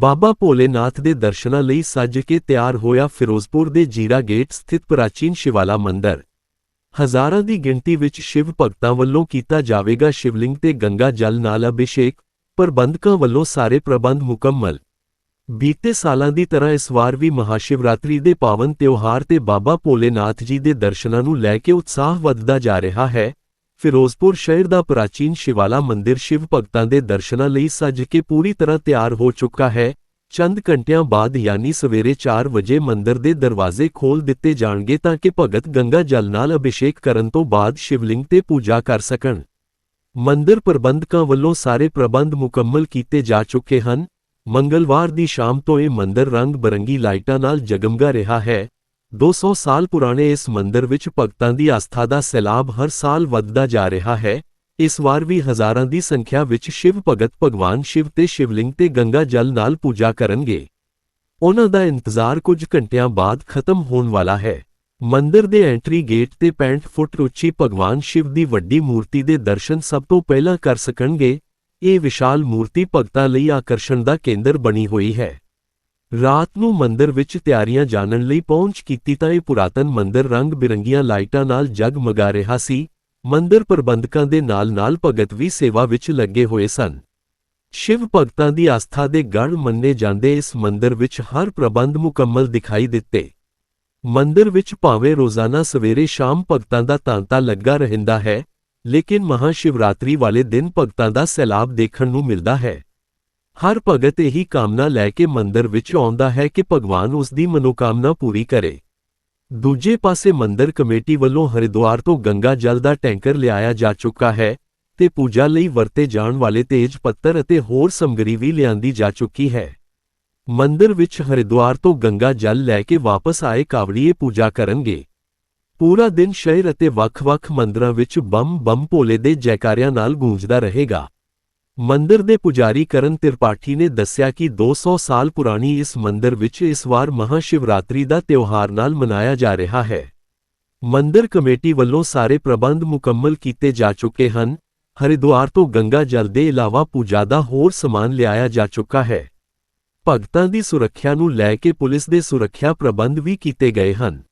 ਬਾਬਾ ਭੋਲੇਨਾਥ ਦੇ ਦਰਸ਼ਨਾਂ ਲਈ ਸੱਜ ਕੇ ਤਿਆਰ ਹੋਇਆ ਫਿਰੋਜ਼ਪੁਰ ਦੇ ਜੀਰਾ ਗੇਟ ਸਥਿਤ ਪ੍ਰਾਚੀਨ ਸ਼ਿਵਾਲਾ ਮੰਦਿਰ। ਹਜ਼ਾਰਾਂ ਦੀ ਗਿਣਤੀ ਵਿੱਚ ਸ਼ਿਵ ਭਗਤਾਂ ਵੱਲੋਂ ਕੀਤਾ ਜਾਵੇਗਾ ਸ਼ਿਵਲਿੰਗ ਤੇ ਗੰਗਾ ਜਲ ਨਾਲ ਅਭਿਸ਼ੇਕ, ਪ੍ਰਬੰਧਕਾਂ ਵੱਲੋਂ ਸਾਰੇ ਪ੍ਰਬੰਧ ਮੁਕੰਮਲ। ਬੀਤੇ ਸਾਲਾਂ ਦੀ ਤਰ੍ਹਾਂ ਇਸ ਵਾਰ ਵੀ ਮਹਾਸ਼ਿਵਰਾਤਰੀ ਦੇ ਪਾਵਨ ਤਿਉਹਾਰ ਤੇ ਬਾਬਾ ਭੋਲੇਨਾਥ ਜੀ ਦੇ ਦਰਸ਼ਨਾਂ ਨੂੰ ਲੈ ਕੇ ਉਤਸ਼ਾਹ ਵੱਧਦਾ ਜਾ ਰਿਹਾ ਹੈ। ਫਿਰੋਜ਼ਪੁਰ ਸ਼ਹਿਰ ਦਾ ਪ੍ਰਾਚੀਨ ਸ਼ਿਵਾਲਾ ਮੰਦਿਰ ਸ਼ਿਵ ਭਗਤਾਂ ਦੇ ਦਰਸ਼ਨਾਂ ਲਈ ਸੱਜ ਕੇ ਪੂਰੀ ਤਰ੍ਹਾਂ ਤਿਆਰ ਹੋ ਚੁੱਕਾ ਹੈ। ਚੰਦ ਘੰਟਿਆਂ ਬਾਅਦ ਯਾਨੀ ਸਵੇਰੇ 4 ਵਜੇ ਮੰਦਿਰ ਦੇ ਦਰਵਾਜ਼ੇ ਖੋਲ ਦਿੱਤੇ ਜਾਣਗੇ ਤਾਂ ਕਿ ਭਗਤ ਗੰਗਾ ਜਲ ਨਾਲ ਅਭਿਸ਼ੇਕ ਕਰਨ ਤੋਂ ਬਾਅਦ ਸ਼ਿਵਲਿੰਗ ਤੇ ਪੂਜਾ ਕਰ ਸਕਣ। ਮੰਦਿਰ ਪ੍ਰਬੰਧਕਾਂ ਵੱਲੋਂ ਸਾਰੇ ਪ੍ਰਬੰਧ ਮੁਕੰਮਲ ਕੀਤੇ ਜਾ ਚੁੱਕੇ ਹਨ। ਮੰਗਲਵਾਰ ਦੀ ਸ਼ਾਮ ਤੋਂ ਇਹ ਮੰਦਿਰ ਰੰਗ ਬਰੰਗੀ ਲਾਈਟਾਂ ਨਾਲ ਜਗਮਗਾ ਰਿਹਾ ਹੈ। 200 ਸਾਲ ਪੁਰਾਣੇ ਇਸ ਮੰਦਰ ਵਿੱਚ ਭਗਤਾਂ ਦੀ ਆਸਥਾ ਦਾ ਸੈਲਾਬ ਹਰ ਸਾਲ ਵੱਧਦਾ ਜਾ ਰਿਹਾ ਹੈ। ਇਸ ਵਾਰ ਵੀ ਹਜ਼ਾਰਾਂ ਦੀ ਸੰਖਿਆ ਵਿੱਚ ਸ਼ਿਵ ਭਗਤ ਭਗਵਾਨ ਸ਼ਿਵ ਤੇ ਸ਼ਿਵਲਿੰਗ ਤੇ ਗੰਗਾ ਜਲ ਨਾਲ ਪੂਜਾ ਕਰਨਗੇ। ਉਹਨਾਂ ਦਾ ਇੰਤਜ਼ਾਰ ਕੁਝ ਘੰਟਿਆਂ ਬਾਅਦ ਖਤਮ ਹੋਣ ਵਾਲਾ ਹੈ। ਮੰਦਰ ਦੇ ਐਂਟਰੀ ਗੇਟ ਤੇ 65 ਫੁੱਟ ਉੱਚੀ ਭਗਵਾਨ ਸ਼ਿਵ ਦੀ ਵੱਡੀ ਮੂਰਤੀ ਦੇ ਦਰਸ਼ਨ ਸਭ ਤੋਂ ਪਹਿਲਾਂ ਕਰ ਸਕਣਗੇ। ਇਹ ਵਿਸ਼ਾਲ ਮੂਰਤੀ ਭਗਤਾਂ ਲਈ ਆਕਰਸ਼ਣ ਦਾ ਕੇਂਦਰ ਬਣੀ ਹੋਈ ਹੈ। ਰਾਤ ਨੂੰ ਮੰਦਰ ਵਿੱਚ ਤਿਆਰੀਆਂ ਜਾਣਨ ਲਈ ਪਹੁੰਚ ਕੀਤੀ ਤਾਂ ਇਹ ਪੁਰਾਤਨ ਮੰਦਰ ਰੰਗ ਬਿਰੰਗੀਆਂ ਲਾਈਟਾਂ ਨਾਲ ਜਗਮਗਾ ਰਿਹਾ ਸੀ। ਮੰਦਰ ਪ੍ਰਬੰਧਕਾਂ ਦੇ ਨਾਲ-ਨਾਲ ਭਗਤ ਵੀ ਸੇਵਾ ਵਿੱਚ ਲੱਗੇ ਹੋਏ ਸਨ। ਸ਼ਿਵ ਭਗਤਾਂ ਦੀ ਆਸਥਾ ਦੇ ਗੜ ਮੰਨੇ ਜਾਂਦੇ ਇਸ ਮੰਦਰ ਵਿੱਚ ਹਰ ਪ੍ਰਬੰਧ ਮੁਕੰਮਲ ਦਿਖਾਈ ਦਿੱਤੇ। ਮੰਦਰ ਵਿੱਚ ਭਾਵੇਂ ਰੋਜ਼ਾਨਾ ਸਵੇਰੇ ਸ਼ਾਮ ਭਗਤਾਂ ਦਾ ਤਾਂਤਾ ਲੱਗਾ ਰਹਿੰਦਾ ਹੈ, ਲੇਕਿਨ ਮਹਾਸ਼ਿਵਰਾਤਰੀ ਵਾਲੇ ਦਿਨ ਭਗਤਾਂ ਦਾ ਸੈਲਾਬ ਦੇਖਣ ਨੂੰ ਮਿਲਦਾ ਹੈ। ਹਰ ਭਗਤ ਇਹੀ ਕਾਮਨਾ ਲੈ ਕੇ ਮੰਦਰ ਵਿੱਚ ਆਉਂਦਾ ਹੈ ਕਿ ਭਗਵਾਨ ਉਸ ਦੀ ਮਨੋਕਾਮਨਾ ਪੂਰੀ ਕਰੇ। ਦੂਜੇ ਪਾਸੇ ਮੰਦਰ ਕਮੇਟੀ ਵੱਲੋਂ ਹਰਿਦੁਆਰ ਤੋਂ ਗੰਗਾ ਜਲ ਦਾ ਟੈਂਕਰ ਲਿਆਇਆ ਜਾ ਚੁੱਕਾ ਹੈ ਤੇ ਪੂਜਾ ਲਈ ਵਰਤੇ ਜਾਣ ਵਾਲੇ ਤੇਜ ਪੱਤਰ ਅਤੇ ਹੋਰ ਸਮਗਰੀ ਵੀ ਲਿਆਂਦੀ ਜਾ ਚੁੱਕੀ ਹੈ। ਮੰਦਰ ਵਿੱਚ ਹਰਿਦੁਆਰ ਤੋਂ ਗੰਗਾ ਜਲ ਲੈ ਕੇ ਵਾਪਸ ਆਏ ਕਾਵੜੀਏ ਪੂਜਾ ਕਰਨਗੇ। ਪੂਰਾ ਦਿਨ ਸ਼ਹਿਰ ਅਤੇ ਵੱਖ-ਵੱਖ ਮੰਦਰਾਂ ਵਿੱਚ ਬੰਮ ਬੰਮ ਭੋਲੇ ਦੇ ਜੈਕਾਰਿਆਂ ਨਾਲ ਗੂੰਜਦਾ ਰਹੇਗਾ। ਮੰਦਰ ਦੇ ਪੁਜਾਰੀ ਕਰਨ ਤਿਰਪਾਠੀ ਨੇ ਦੱਸਿਆ ਕਿ 200 ਸਾਲ ਪੁਰਾਣੀ ਇਸ ਮੰਦਰ ਵਿੱਚ ਇਸ ਵਾਰ ਮਹਾਸ਼ਿਵਰਾਤਰੀ ਦਾ ਤਿਉਹਾਰ ਨਾਲ ਮਨਾਇਆ ਜਾ ਰਿਹਾ ਹੈ। ਮੰਦਰ ਕਮੇਟੀ ਵੱਲੋਂ ਸਾਰੇ ਪ੍ਰਬੰਧ ਮੁਕੰਮਲ ਕੀਤੇ ਜਾ ਚੁੱਕੇ ਹਨ। ਹਰਿਦੁਆਰ ਤੋਂ ਗੰਗਾ ਜਲ ਦੇ ਇਲਾਵਾ ਪੂਜਾ ਦਾ ਹੋਰ ਸਮਾਨ ਲਿਆਇਆ ਜਾ ਚੁੱਕਾ ਹੈ। ਭਗਤਾਂ ਦੀ ਸੁਰੱਖਿਆ ਨੂੰ ਲੈ ਕੇ ਪੁਲਿਸ ਦੇ ਸੁਰੱਖਿਆ ਪ੍ਰਬੰਧ ਵੀ ਕੀਤੇ ਗਏ ਹਨ।